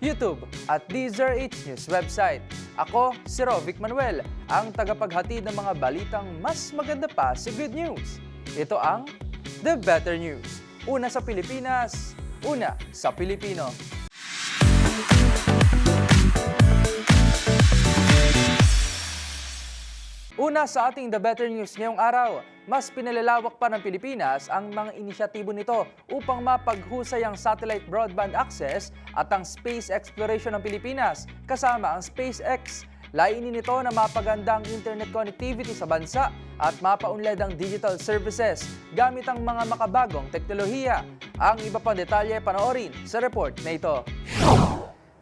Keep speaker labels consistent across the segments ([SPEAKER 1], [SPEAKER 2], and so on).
[SPEAKER 1] YouTube at DZRH News website. Ako, si Rovic Manuel, ang tagapaghatid ng mga balitang mas maganda pa sa good news. Ito ang The Better News. Una sa Pilipinas, una sa Pilipino. Una sa ating The Better News ngayong araw, mas pinalalawak pa ng Pilipinas ang mga inisyatibo nito upang mapaghusay ang satellite broadband access at ang space exploration ng Pilipinas kasama ang SpaceX. Layunin nito na mapaganda ang internet connectivity sa bansa at mapaunlad ang digital services gamit ang mga makabagong teknolohiya. Ang iba pang detalye panoorin sa report na ito.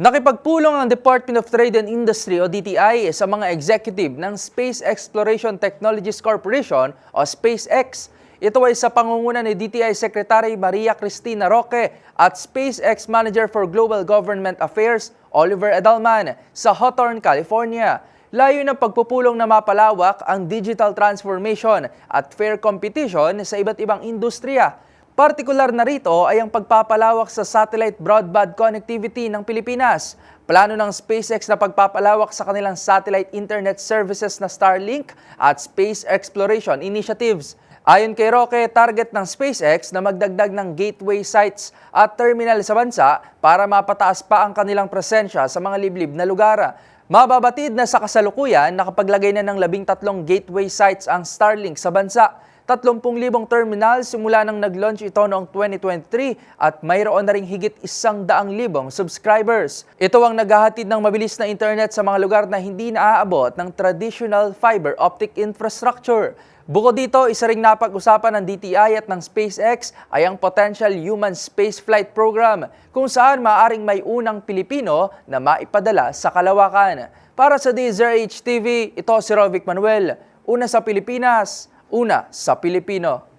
[SPEAKER 1] Nakipagpulong ang Department of Trade and Industry o DTI sa mga executive ng Space Exploration Technologies Corporation o SpaceX. Ito ay sa pangunguna ni DTI Secretary Maria Cristina Roque at SpaceX Manager for Global Government Affairs Oliver Edelman sa Hawthorne, California. Layo ng pagpupulong na mapalawak ang digital transformation at fair competition sa iba't ibang industriya. Partikular na rito ay ang pagpapalawak sa satellite broadband connectivity ng Pilipinas. Plano ng SpaceX na pagpapalawak sa kanilang satellite internet services na Starlink at Space Exploration Initiatives. Ayon kay Roque, target ng SpaceX na magdagdag ng gateway sites at terminal sa bansa para mapataas pa ang kanilang presensya sa mga liblib na lugar. Mababatid na sa kasalukuyan, nakapaglagay na ng labing tatlong gateway sites ang Starlink sa bansa. 30,000 terminal simula nang nag-launch ito noong 2023 at mayroon na ring higit 100,000 subscribers. Ito ang naghahatid ng mabilis na internet sa mga lugar na hindi naaabot ng traditional fiber optic infrastructure. Bukod dito, isa ring napag-usapan ng DTI at ng SpaceX ay ang potential human spaceflight program kung saan maaring may unang Pilipino na maipadala sa kalawakan. Para sa DZRH TV, ito si Rovic Manuel. Una sa Pilipinas, una sa Pilipino.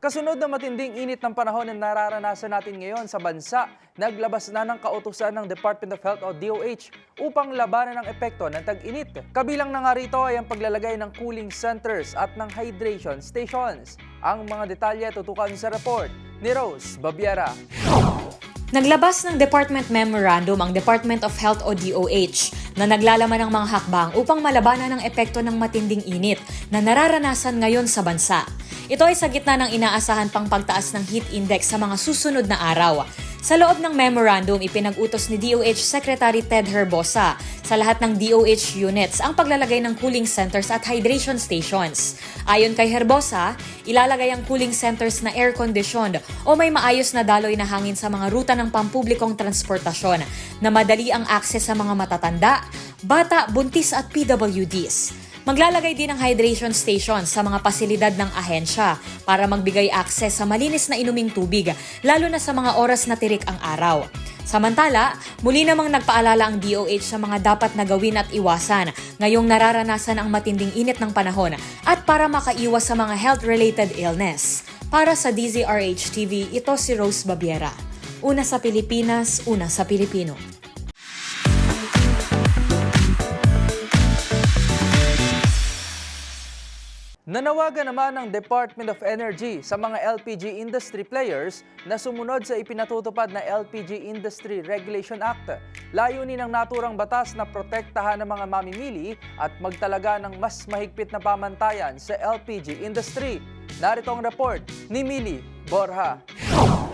[SPEAKER 1] Kasunod na matinding init ng panahon na nararanasan natin ngayon sa bansa, naglabas na ng kautusan ng Department of Health o DOH upang labanan ang epekto ng tag-init. Kabilang na nga rito ay ang paglalagay ng cooling centers at ng hydration stations. Ang mga detalye tutukan sa report ni Rose Babiera.
[SPEAKER 2] Naglabas ng Department Memorandum ang Department of Health o DOH na naglalaman ng mga hakbang upang malabanan ang epekto ng matinding init na nararanasan ngayon sa bansa. Ito ay sa gitna ng inaasahan pang pagtaas ng heat index sa mga susunod na araw. Sa loob ng memorandum, ipinag-utos ni DOH Secretary Ted Herbosa sa lahat ng DOH units ang paglalagay ng cooling centers at hydration stations. Ayon kay Herbosa, ilalagay ang cooling centers na air-conditioned o may maayos na daloy na hangin sa mga ruta ng pampublikong transportasyon na madali ang akses sa mga matatanda, bata, buntis at PWDs. Maglalagay din ng hydration station sa mga pasilidad ng ahensya para magbigay akses sa malinis na inuming tubig, lalo na sa mga oras na tirik ang araw. Samantala, muli namang nagpaalala ang DOH sa mga dapat na gawin at iwasan ngayong nararanasan ang matinding init ng panahon at para makaiwas sa mga health-related illness. Para sa DZRH TV, ito si Rose Babiera. Una sa Pilipinas, una sa Pilipino.
[SPEAKER 1] Nanawagan naman ng Department of Energy sa mga LPG industry players na sumunod sa ipinatutupad na LPG Industry Regulation Act. Layunin ng naturang batas na protektahan ng mga mamimili at magtalaga ng mas mahigpit na pamantayan sa LPG industry. Narito ang report ni Mili Borja.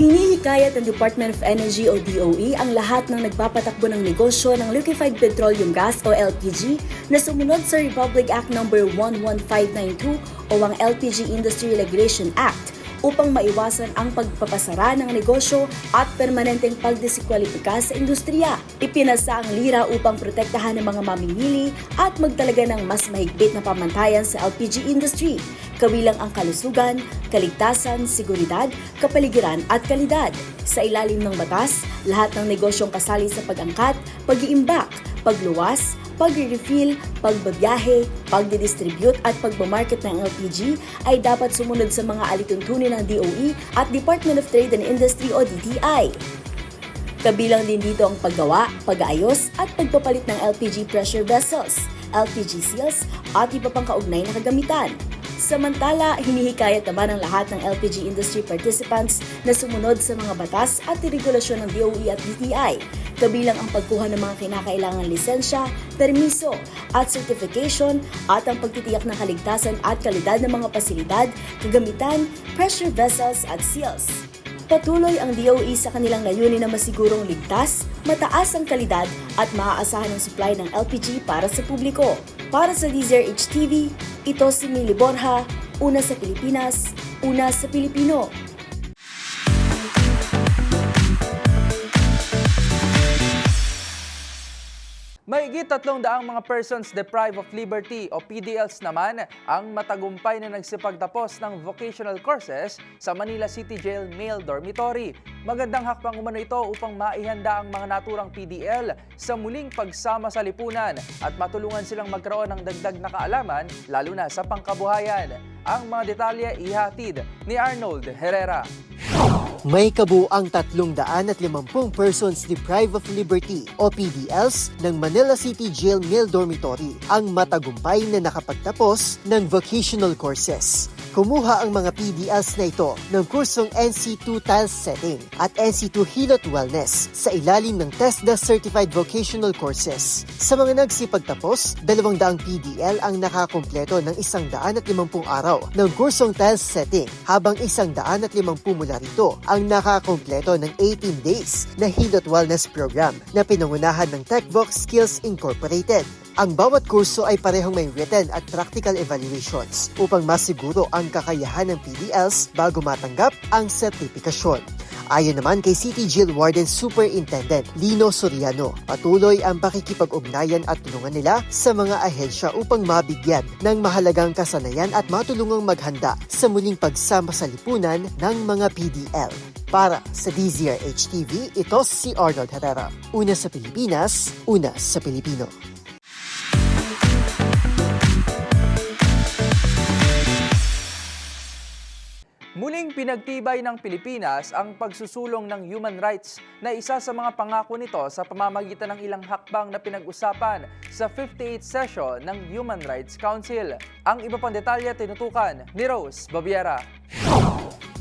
[SPEAKER 3] Hinihikayat ng Department of Energy o DOE ang lahat ng nagpapatakbo ng negosyo ng liquefied petroleum gas o LPG na sumunod sa Republic Act No. 11592 o ang LPG Industry Regulation Act upang maiwasan ang pagpapasara ng negosyo at permanenteng pagdiskwalipika sa industriya. Ipinasa ang lira upang protektahan ng mga mamimili at magtalaga ng mas mahigpit na pamantayan sa LPG industry, kabilang ang kalusugan, kaligtasan, seguridad, kapaligiran at kalidad. Sa ilalim ng batas, lahat ng negosyong kasali sa pag-angkat, pag-iimbak, pagluwas, pag-refill, pagbabiyahe, pagdidistribute at pagbamarket ng LPG ay dapat sumunod sa mga alituntunin ng DOE at Department of Trade and Industry o DTI. Kabilang din dito ang paggawa, pag-aayos at pagpapalit ng LPG pressure vessels, LPG seals at iba pang kaugnay na kagamitan. Samantala, hinihikayat naman ang lahat ng LPG industry participants na sumunod sa mga batas at regulasyon ng DOE at DTI, kabilang ang pagkuha ng mga kinakailangang lisensya, permiso at certification at ang pagtitiyak ng kaligtasan at kalidad ng mga pasilidad, kagamitan, pressure vessels at seals. Patuloy ang DOE sa kanilang layunin na masigurong ligtas, mataas ang kalidad at maaasahan ang supply ng LPG para sa publiko. Para sa DZRH TV, ito si Mili Borja, una sa Pilipinas, una sa Pilipino.
[SPEAKER 1] Mahigit tatlong daang mga persons deprived of liberty o PDLs naman ang matagumpay na nagsipagtapos ng vocational courses sa Manila City Jail Male Dormitory. Magandang hakbang umano ito upang maihanda ang mga naturang PDL sa muling pagsama sa lipunan at matulungan silang magkaroon ng dagdag na kaalaman lalo na sa pangkabuhayan. Ang mga detalye ihatid ni Arnold Herrera.
[SPEAKER 4] May kabuang 350 persons deprived of liberty o PDLs ng Manila City Jail Male Dormitory ang matagumpay na nakapagtapos ng vocational courses. Kumuha ang mga PDLs na ito ng kursong NC2 Tiles Setting at NC2 Hilot Wellness sa ilalim ng TESDA Certified Vocational Courses. Sa mga nagsipagtapos, 200 PDL ang nakakompleto ng 150 araw ng kursong Tiles Setting habang 150 mula rito ang nakakompleto ng 18 days na Hilot Wellness Program na pinangunahan ng TechVox Skills Incorporated. Ang bawat kurso ay parehong may written at practical evaluations upang masiguro ang kakayahan ng PDLs bago matanggap ang sertifikasyon. Ayon naman kay City Jail Warden Superintendent Lino Soriano, patuloy ang pakikipag-ugnayan at tulungan nila sa mga ahensya upang mabigyan ng mahalagang kasanayan at matulungang maghanda sa muling pagsama sa lipunan ng mga PDL. Para sa DZRH TV, ito si Arnold Herrera. Una sa Pilipinas, una sa Pilipino.
[SPEAKER 1] Muling pinagtibay ng Pilipinas ang pagsusulong ng human rights na isa sa mga pangako nito sa pamamagitan ng ilang hakbang na pinag-usapan sa 58th session ng Human Rights Council. Ang iba pang detalye tinutukan ni Rose Babiera.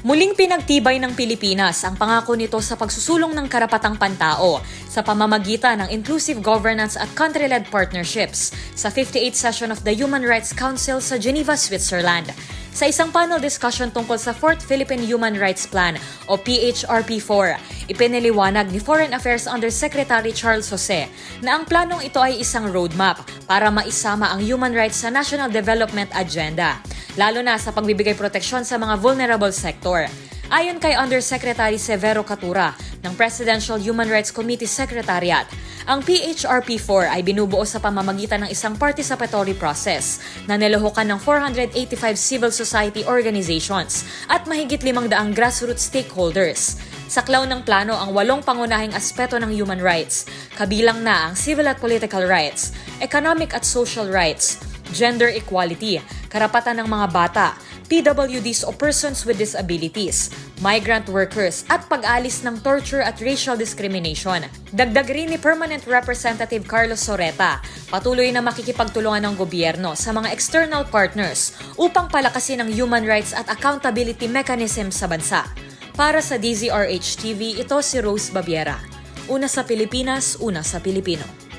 [SPEAKER 2] Muling pinagtibay ng Pilipinas ang pangako nito sa pagsusulong ng karapatang pantao sa pamamagitan ng inclusive governance at country-led partnerships sa 58th session of the Human Rights Council sa Geneva, Switzerland. Sa isang panel discussion tungkol sa 4th Philippine Human Rights Plan o PHRP4, ipiniliwanag ni Foreign Affairs Undersecretary Charles Jose na ang planong ito ay isang roadmap para maisama ang human rights sa National Development Agenda, lalo na sa pagbibigay proteksyon sa mga vulnerable sector. Ayon kay Undersecretary Severo Catura ng Presidential Human Rights Committee Secretariat, ang PHRP4 ay binubuo sa pamamagitan ng isang participatory process na nilahukan ng 485 civil society organizations at mahigit 500 grassroots stakeholders. Saklaw ng plano ang walong pangunahing aspeto ng human rights, kabilang na ang civil at political rights, economic at social rights, gender equality, karapatan ng mga bata, PWDs o persons with disabilities, migrant workers at pag-alis ng torture at racial discrimination. Dagdag rin ni Permanent Representative Carlos Soreta, patuloy na makikipagtulungan ng gobyerno sa mga external partners upang palakasin ang human rights at accountability mechanism sa bansa. Para sa DZRH TV, ito si Rose Babiera. Una sa Pilipinas, una sa Pilipino.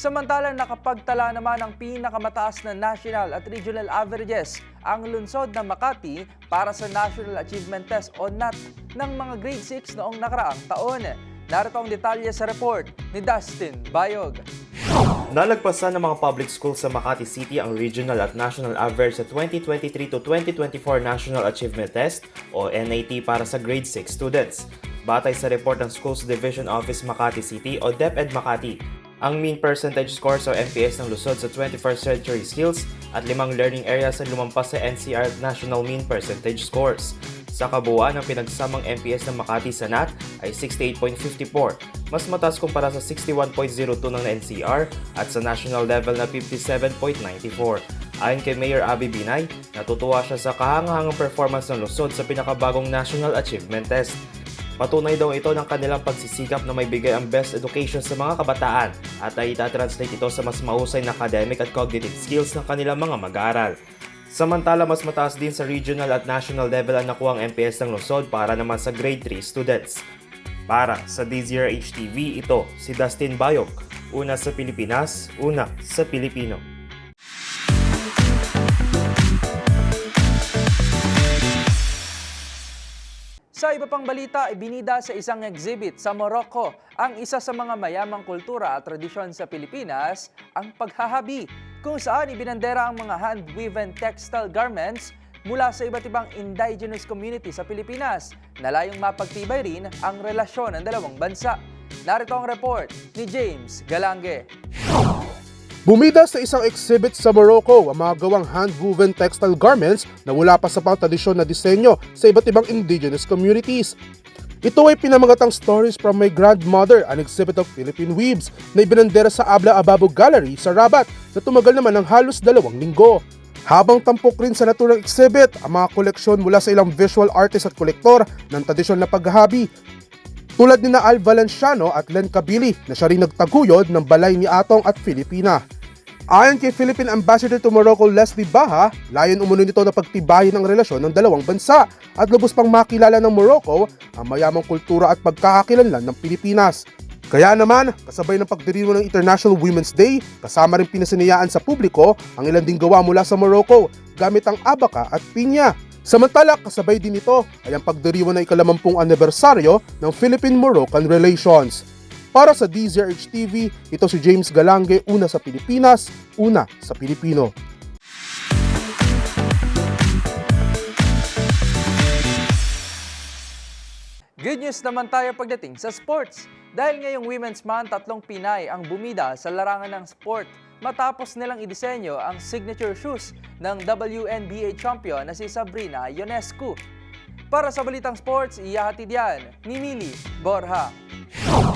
[SPEAKER 1] Samantalang nakapagtala naman ng pinakamataas na national at regional averages ang lungsod ng Makati para sa National Achievement Test o NAT ng mga grade 6 noong nakaraang taon. Narito ang detalye sa report ni Dustin Bayog.
[SPEAKER 5] Nalagpasan ng mga public schools sa Makati City ang regional at national average sa 2023 to 2024 National Achievement Test o NAT para sa grade 6 students. Batay sa report ng Schools Division Office Makati City o DepEd Makati, ang mean percentage scores o MPS ng Luzon sa 21st century skills at limang learning areas ang lumampas sa NCR National Mean Percentage Scores. Sa kabuuan, ang pinagsamang MPS ng Makati sa NAT ay 68.54, mas mataas kumpara sa 61.02 ng NCR at sa national level na 57.94. Ayon kay Mayor Abby Binay, natutuwa siya sa kahangahangang performance ng Luzon sa pinakabagong National Achievement Test. Patunay daw ito ng kanilang pagsisikap na may bigay ang best education sa mga kabataan at ay itatranslate ito sa mas mahusay na academic at cognitive skills ng kanilang mga mag-aaral. Samantala, mas mataas din sa regional at national level ang nakuha ang MPS ng Luzon para naman sa grade 3 students. Para sa DZRH TV, ito si Dustin Bayok. Una sa Pilipinas, una sa Pilipino.
[SPEAKER 1] Sa iba pang balita, ibinida sa isang exhibit sa Morocco ang isa sa mga mayamang kultura at tradisyon sa Pilipinas, ang paghahabi, kung saan ibinandera ang mga hand-woven textile garments mula sa iba't ibang indigenous community sa Pilipinas na layong mapagtibay rin ang relasyon ng dalawang bansa. Narito ang report ni James Galange.
[SPEAKER 6] Bumida sa isang exhibit sa Morocco ang mga gawang hand-woven textile garments na wala pa sa pang tradisyon na disenyo sa iba't ibang indigenous communities. Ito ay pinamagatang Stories from My Grandmother, an exhibit of Philippine weaves na ibinandera sa Abla Ababo Gallery sa Rabat na tumagal naman ng halos dalawang linggo. Habang tampok rin sa naturang exhibit ang mga koleksyon mula sa ilang visual artist at kolektor ng tradisyon na paghahabi tulad ni na Al Valenciano at Len Kabili na siya rin nagtaguyod ng balay ni Atong at Filipina. Ayon kay Philippine Ambassador to Morocco Leslie Baha, layon umano nito na pagtibayin ang relasyon ng dalawang bansa at lubos pang makilala ng Morocco ang mayamang kultura at pagkakakilanlan ng Pilipinas. Kaya naman, kasabay ng pagdiriwa ng International Women's Day, kasama rin pinasinayaan sa publiko ang ilan ding gawa mula sa Morocco gamit ang abaka at pinya. Samantala, kasabay din ito ay ang pagdiriwa ng ikalamampung anibersaryo ng Philippine-Moroccan Relations. Para sa DZRH TV, ito si James Galange, una sa Pilipinas, una sa Pilipino.
[SPEAKER 1] Good news naman tayo pagdating sa sports. Dahil ngayong Women's Month, tatlong Pinay ang bumida sa larangan ng sport matapos nilang idisenyo ang signature shoes ng WNBA champion na si Sabrina Ionescu. Para sa Balitang Sports, iyahatid yan ni Mili Borja.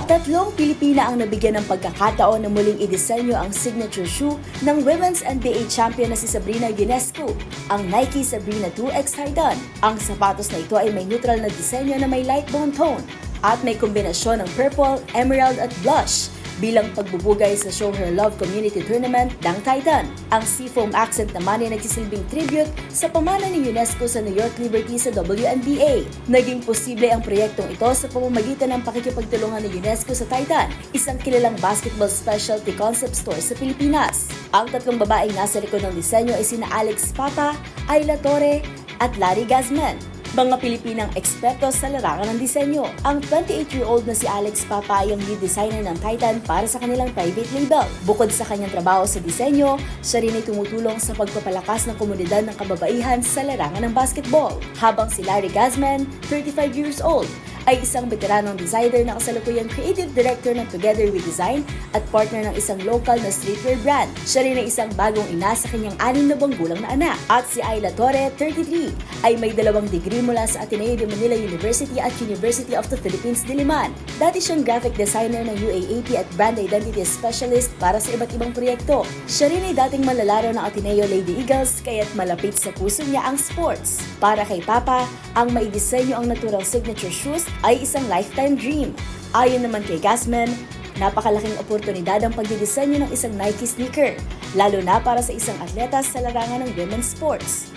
[SPEAKER 3] Tatlong Pilipina ang nabigyan ng pagkakataon na muling idisenyo ang signature shoe ng Women's NBA champion na si Sabrina Ionescu, ang Nike Sabrina 2X High Dun. Ang sapatos na ito ay may neutral na disenyo na may light bone tone at may kombinasyon ng purple, emerald at blush bilang pagbubugay sa Show Her Love Community Tournament ng Titan. Ang seafoam accent naman ay nagsisilbing tribute sa pamana ni UNESCO sa New York Liberty sa WNBA. Naging posible ang proyektong ito sa pamamagitan ng pakikipagtulungan ni UNESCO sa Titan, isang kilalang basketball specialty concept store sa Pilipinas. Ang tatlong babaeng nasa likod ng disenyo ay sina Alex Papa, Ayla Torre, at Larry Gazman mga Pilipinang eksperto sa larangan ng disenyo. Ang 28-year-old na si Alex Papa ay ang lead designer ng Titan para sa kanilang private label. Bukod sa kanyang trabaho sa disenyo, siya rin ay tumutulong sa pagpapalakas ng komunidad ng kababaihan sa larangan ng basketball. Habang si Larry Gazman, 35 years old, ay isang veteranong designer na kasalukuyang creative director ng Together We Design at partner ng isang local na streetwear brand. Siya rin ay isang bagong ina sa kanyang anim na buwang gulang na anak. At si Ayla Torre, 33, ay may dalawang degree mula sa Ateneo de Manila University at University of the Philippines, Diliman. Dati siyang graphic designer ng UAAP at brand identity specialist para sa iba't ibang proyekto. Siya rin ay dating malalaro ng Ateneo Lady Eagles kaya't malapit sa puso niya ang sports. Para kay Papa, ang maidisenyo ang natural signature shoes ay isang lifetime dream. Ayon naman kay Gasman, napakalaking oportunidad ang pagdidisenyo ng isang Nike sneaker, lalo na para sa isang atleta sa larangan ng women's sports.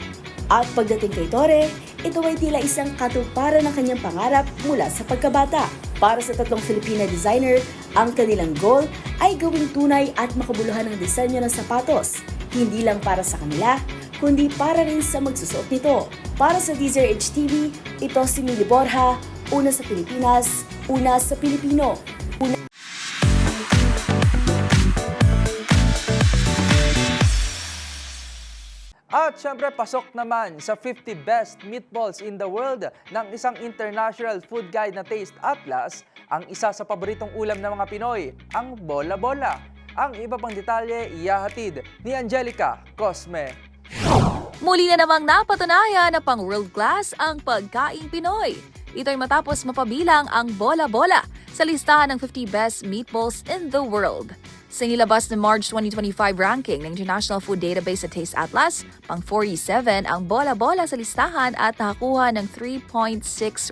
[SPEAKER 3] At pagdating kay Torre, ito ay tila isang katuparan ng kanyang pangarap mula sa pagkabata. Para sa tatlong Filipina designer, ang kanilang goal ay gawing tunay at makabuluhan ang disenyo ng sapatos, hindi lang para sa kanila, kundi para rin sa magsusuot nito. Para sa DZRH TV, ito si Mili Borja, una sa Pilipinas, una sa Pilipino.
[SPEAKER 1] At syempre, pasok naman sa 50 best meatballs in the world ng isang international food guide na Taste Atlas, ang isa sa paboritong ulam ng mga Pinoy, ang bola-bola. Ang iba pang detalye, iyahatid ni Angelica Cosme.
[SPEAKER 7] Muli na namang napatunayan na pang world class ang pagkaing Pinoy. Ito'y matapos mapabilang ang bola-bola sa listahan ng 50 best meatballs in the world. Sa nilabas na March 2025 ranking ng International Food Database sa Taste Atlas, pang 47 ang bola-bola sa listahan at nakakuha ng 3.6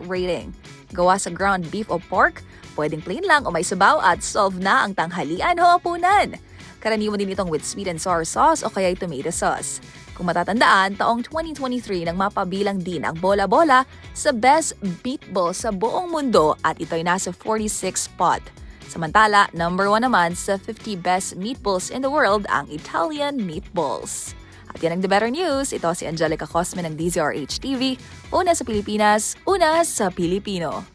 [SPEAKER 7] rating. Gawa sa ground beef o pork, pwedeng plain lang o may sabaw at solve na ang tanghalian o hapunan. Karaniwan din itong with sweet and sour sauce o kaya tomato sauce. Kung matatandaan, taong 2023 nang mapabilang din ang bola-bola sa best meatball sa buong mundo at ito'y nasa 46 spot. Samantala, number 1 naman sa 50 best meatballs in the world ang Italian meatballs. At yan ang The Better News. Ito si Angelica Cosme ng DZRH TV. Una sa Pilipinas, una sa Pilipino.